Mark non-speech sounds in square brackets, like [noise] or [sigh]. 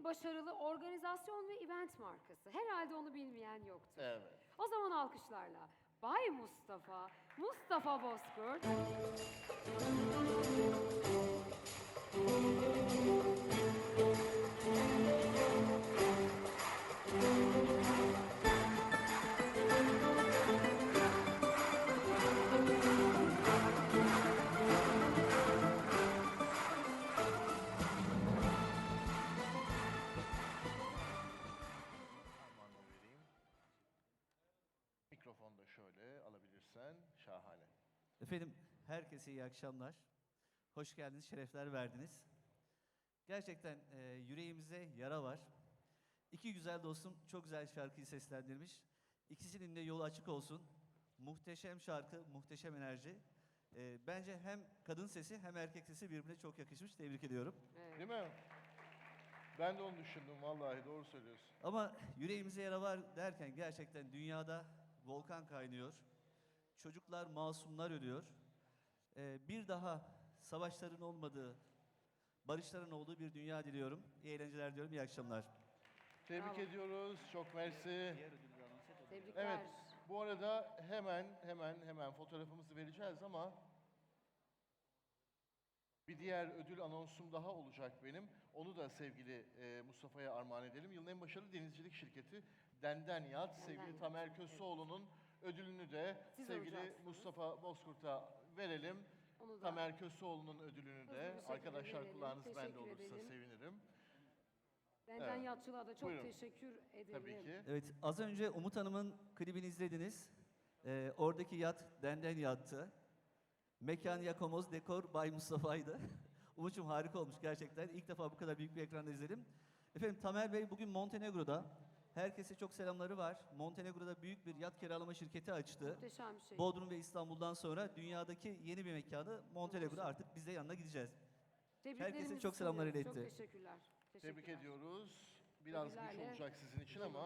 en başarılı organizasyon ve event markası. Herhalde onu bilmeyen yoktur. Evet. O zaman alkışlarla Bay Mustafa, Mustafa Bozkurt. Şöyle alabilirsen şahane. Efendim, herkese iyi akşamlar. Hoş geldiniz, şerefler verdiniz. Gerçekten e, yüreğimize yara var. İki güzel dostum çok güzel şarkıyı seslendirmiş. İkisinin de yolu açık olsun. Muhteşem şarkı, muhteşem enerji. E, bence hem kadın sesi hem erkek sesi birbirine çok yakışmış. Tebrik ediyorum. Evet. Değil mi? Ben de onu düşündüm vallahi doğru söylüyorsun. Ama yüreğimize yara var derken gerçekten dünyada volkan kaynıyor. Çocuklar, masumlar ölüyor. Ee, bir daha savaşların olmadığı, barışların olduğu bir dünya diliyorum. İyi eğlenceler diliyorum, iyi akşamlar. Tebrik Bravo. ediyoruz. Çok mersi. Tebrikler. Evet. Bu arada hemen hemen hemen fotoğrafımızı vereceğiz ama bir diğer ödül anonsum daha olacak benim. Onu da sevgili e, Mustafa'ya armağan edelim. Yılın en başarılı denizcilik şirketi Denden Yat. sevgili Yat, Tamer Köseoğlu'nun ödülünü de Siz sevgili. Mustafa Bozkurt'a verelim. Onu da Tamer Köseoğlu'nun ödülünü hızlı bir de şekilde arkadaşlar verelim. kulağınız bende Teşekkür olursa edelim. sevinirim. Benden Evet. Yatçı'la da çok Buyurun. teşekkür ederim. Tabii ki. Evet, az önce Umut Hanım'ın klibini izlediniz. Ee, oradaki yat Denden yattı. Mekan Yakomoz, dekor Bay Mustafa'ydı. [laughs] Umut'cum harika olmuş gerçekten. İlk defa bu kadar büyük bir ekranda izledim. Efendim Tamer Bey bugün Montenegro'da. Herkese çok selamları var. Montenegro'da büyük bir yat kiralama şirketi açtı. Muhteşem bir şey. Bodrum ve İstanbul'dan sonra dünyadaki yeni bir mekanı Montenegro'da artık biz de yanına gideceğiz. Herkese çok selamlar iletti. Çok teşekkürler. Tebrik Teşekkürler. ediyoruz. Biraz güç olacak sizin için ama